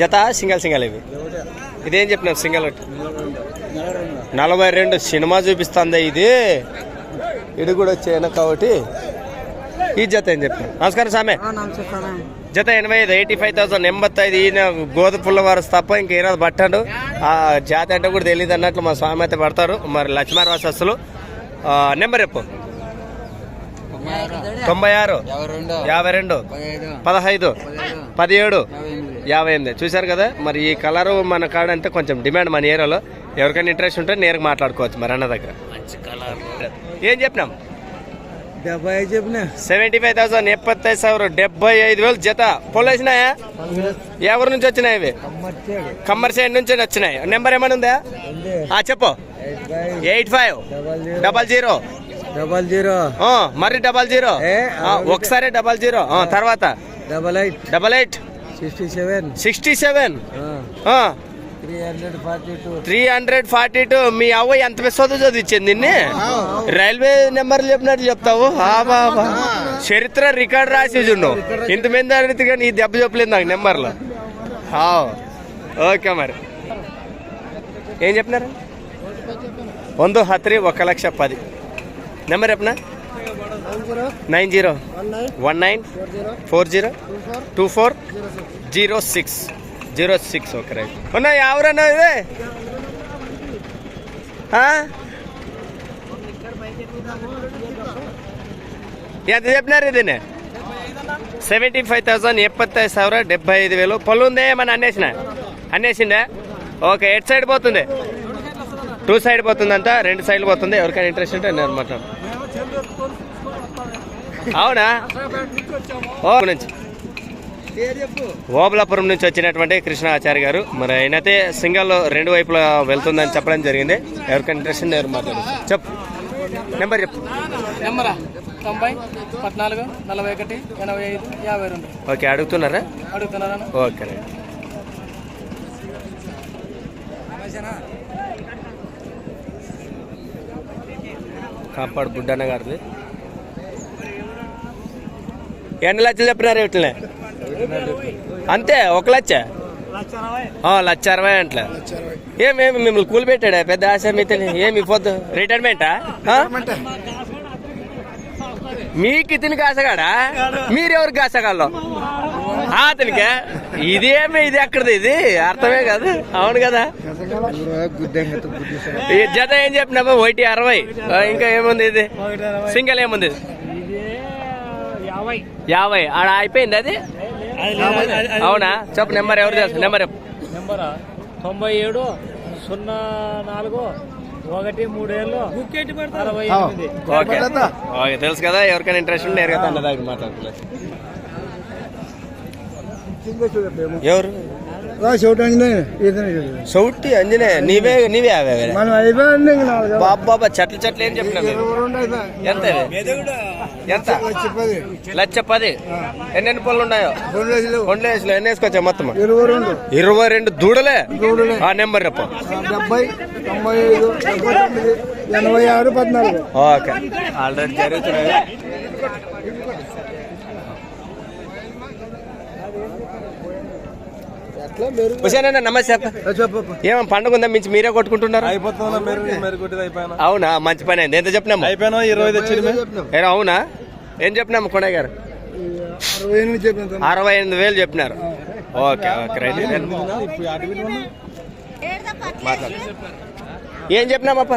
జత single single ఇవి. ఇదేం చెప్పినావు సింగల్ నలభై రెండు సినిమా చూపిస్తుంది ఇది. ఇది కూడా వచ్చాయన కాబట్టి ఈ జత ఏం చెప్పినావు నమస్కారం సామె. జత ఎనభై ఐదు ఎయిటీ ఫైవ్ థౌసండ్ ఎంబత్తైదు ఈయన గోధు తప్ప ఇంక ఈరోజు పట్టాడు. ఆ జాతి అంటే కూడా తెలియదు అన్నట్లు మా స్వామి అయితే పడతారు. మరి లక్ష్మీవాసస్తులు నెంబర్ చెప్పు. తొంభై ఆరు. యాభై రెండు. పదహైదు. పదిహేడు. యాభై ఎనిమిది. చూశారు కదా? మరి ఈ కలరు మన కాడ అంటే కొంచెం డిమాండ్ మన ఏరియాలో. ఎవరికైనా ఇంట్రెస్ట్ ఉంటే నేరుగా మాట్లాడుకోవచ్చు మరి అన్న దగ్గర. ఏం చెప్పినాం? డెబ్బై చెప్పినా. సెవెంటీ ఫైవ్ థౌసండ్ ఎప్పై సవరు డెబ్బై ఐదు వేలు జత. పొలేసినాయా ఎవరి నుంచి వచ్చినాయి ఇవి? కమ్మర్ సైడ్ నుంచి వచ్చినాయి. నెంబర్ ఏమైనా ఉందా? చెప్పు. Eight five. Double zero. Double zero. మరి డబల్ జీరో. ఒకసారి డబల్ జీరో. తర్వాత. Double eight. Double eight. Sixty seven sixty seven three hundred forty two మీ అవ్వ ఎంత చదువు చదివించింది నిన్ను? రైల్వే నెంబర్లు చెప్పినట్టు చెప్తావు? ఆ బాబా చరిత్ర రికార్డ్ రాసి చూడు ఇంత మంది అడిగితే కానీ ఈ దెబ్బ చెప్పలేదు నాకు నెంబర్లో. ఓకే మరి. ఏం చెప్పినారు? వంద హత్రి ఒక లక్ష పది. నెంబర్ చెప్పనా? Nine zero one nine four zero two four zero six. Zero six. Okay right. ఉన్నాయి ఎవరన్నా ఇదే? ఎంత చెప్పినారు ఇది సెవెంటీ ఫైవ్ థౌసండ్ ఎప్పై సవర డెబ్బై ఐదు వేలు. పళ్ళు ఉందే ఏమన్నా అన్నేసిన? అన్నేసిండే ఓకే ఎటు సైడ్ పోతుంది? టూ సైడ్ పోతుందంట రెండు సైడ్లు పోతుంది. ఎవరికైనా ఇంట్రెస్ట్ ఉంటే నేను మాట్లాడు అవునా? ఓ నుంచి. ఓబలాపురం నుంచి వచ్చినటువంటి కృష్ణ ఆచార్య గారు. మరి అయినైతే సింగల్ రెండు వైపులా వెళ్తుందని చెప్పడం జరిగింది. ఎవరికైనా ఇంట్రెస్ట్ ఉంటే ఎవరు మాట్లాడు చెప్పు. నెంబర్ చెప్పు. నెంబరా? తొంభై పద్నాలుగు నలభై ఒకటి ఎనభై ఐదు యాభై రెండు. ఓకే అడుగుతున్నారా? అడుగుతున్నారా? Okay right. కాపాడు బుడ్డన్న గారిది. ఎన్ని లక్షలు చెప్పినారు వీటిని. అంతే ఒక లక్ష లక్ష అరవై అంట్ల. ఏమేమి మిమ్మల్ని కూలి పెట్టాడా? పెద్ద ఆశ మీతో ఏమి పొద్దు? రిటైర్మెంటా? మీకు ఇతని కాసగాడా మీరెవరు కాసగాళ్ళు అతనికే? ఇదేమి ఇది ఎక్కడిది ఇది? అర్థమే కాదు. అవును కదా. జత ఏం చెప్పినామా? ఒకటి అరవై. ఇంకా ఏముంది ఇది? సింగల్ ఏముంది? ఇది? యాభై. ఆడ అయిపోయింది అది? అవునా? చెప్పు నెంబర్ ఎవరు తెలుసు? నెంబర్ చెప్పు. నెంబరా? తొంభై ఏడు సున్నా నాలుగు ఒకటి మూడేళ్ళు అరవై ఎనిమిది. ఓకే. ఓకే. తెలుసు కదా ఎవరికైనా ఇంట్రెస్ట్ ఉంటే తన దగ్గర మాట్లాడుకోలేదు. ఎవరు? సౌటి అంజనే నీవే నీవే అవే. మనం అయిపోయింది బాబా చెట్లు చెట్లు ఏం చెప్పినా? ఎంత? ఎంత? లక్ష పది. ఎన్నెన్ని పళ్ళు ఉన్నాయో? రెండు వేసులు ఎన్ని వేసుకొచ్చా మొత్తం? ఇరవై రెండు. దూడలే. ఆ నెంబర్ చెప్పు. డెబ్బై తొంభై ఐదు డెబ్బై తొమ్మిది ఎనభై ఆరు పద్నాలుగు. ఓకే. ఆల్రెడీ జరుగుతున్నాయి. హుసేనన్న నమస్తే అప్ప. ఏమో పండుగ ఉందా? మించి మీరే కొట్టుకుంటున్నారు? అవునా? మంచి పని అయింది. ఎంత చెప్పినాము? అవునా? ఏం చెప్పినాము కొనే గారు? అరవై ఎనిమిది వేలు చెప్పినారు. Okay okay right. మాట్లాడు. ఏం చెప్పినామప్ప?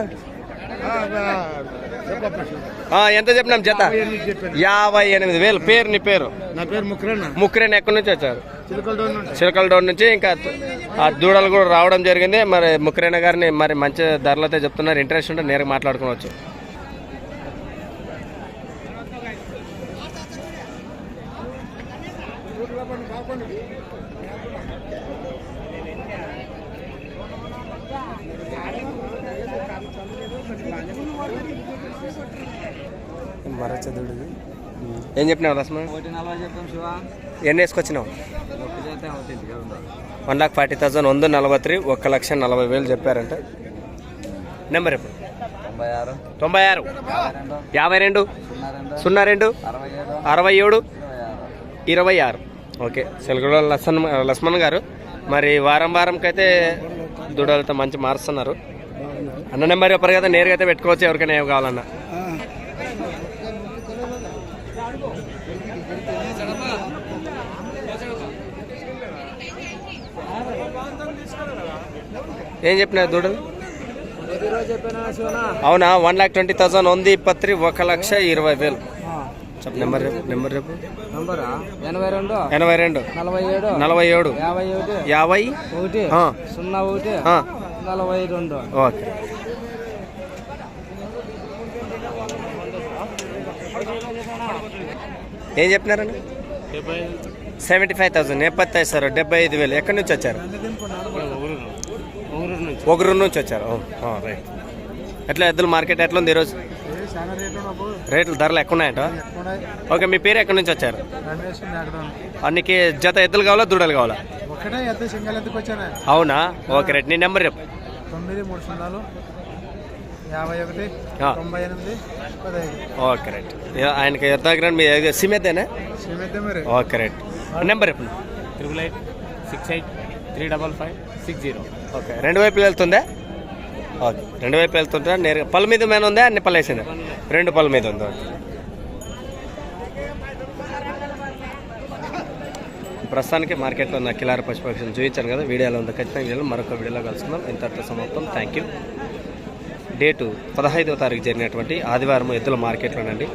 ఎంత చెప్పినాం జత? యాభై ఎనిమిది వేలు. పేరు నీ పేరు? నా పేరు ఎక్కడి నుంచి వచ్చారు? చిలకల డౌన్ నుంచి. ఇంకా ఆ దూడలు కూడా రావడం జరిగింది. మరి ముక్రేణ గారిని మరి మంచి ధరలతో చెప్తున్నారు. ఇంట్రెస్ట్ ఉంటే నేరుగా మాట్లాడుకోవచ్చు. ఏం చెప్పినావు రస్మ ఎన్ని వేసుకొచ్చినావు? వన్ లాక్ ఫార్టీ థౌసండ్ వంద నలభై త్రీ ఒక లక్ష నలభై వేలు చెప్పారంట. నెంబర్ ఎప్పుడు తొంభై ఆరు. యాభై రెండు. సున్నా రెండు. అరవై ఏడు. ఇరవై ఆరు. ఓకే. సెలగడ లస్మన్ లస్మన్ గారు. మరి వారం వారంకి అయితే దూడలతో మంచి మారుస్తున్నారు. అన్న నెంబర్ చెప్పారు కదా నేరుగా అయితే పెట్టుకోవచ్చు ఎవరికైనా ఏం కావాలన్నా. ఏం చెప్పినారు దూడలు? అవునా వన్ ల్యాక్ ట్వంటీ థౌసండ్ ఉంది ఇప్పత్రి ఒక లక్ష ఇరవై వేలు. చెప్పు నెంబర్ రేపు నెంబర్ రేపు నంబరా? ఎనభై రెండు ఎనభై రెండు. నలభై ఏడు నలభై ఏడు. యాభై ఒకటి యాభై? ఒకటి ఆ, సున్నా ఒకటి ఆ, నలభై రెండు. ఓకే. ఏం చెప్పినారండి సెవెంటీ ఫైవ్ థౌసండ్. ఎప్పత్తి సార్ డెబ్బై ఐదు వేలు. ఎక్కడి నుంచి వచ్చారు? ఒకరు నుంచి వచ్చారు. రైట్. ఎట్లా ఎద్దుల మార్కెట్ ఎట్లా ఉంది ఈరోజు రేట్లు ధరలు ఎక్కువ ఉన్నాయట ఓకే మీ పేరు ఎక్కడి నుంచి వచ్చారు? అన్నికి జత ఎద్దులు కావాలా దూడలు కావాలా? అవునా? Okay right. నీ నెంబర్ పదహైదు. Okay right. ఆయనకి దగ్గర మీ సిమెతేనా ఓకే రైట్. నెంబర్ చెప్పు triple eight six eight three double five six zero okay రెండు వైపులు వెళ్తుందా? ఓకే రెండు వైపు వెళ్తుంటా నేరుగా పళ్ళ మీద మీద ఉందా? అన్ని పళ్ళు వేసిందా? రెండు పళ్ళ మీద ఉంది ప్రస్తుతానికి మార్కెట్లో ఉన్న కిలార పశుపక్షిని చూపించాను కదా వీడియోలో ఉంది. ఖచ్చితంగా వీడియోలో మరొక వీడియోలో కలుసుకుందాం. ఇంతటితో సమాప్తం. థ్యాంక్ యూ డేటు పదహైదవ తారీఖు జరిగినటువంటి ఆదివారం ఎద్దుల మార్కెట్లోనండి.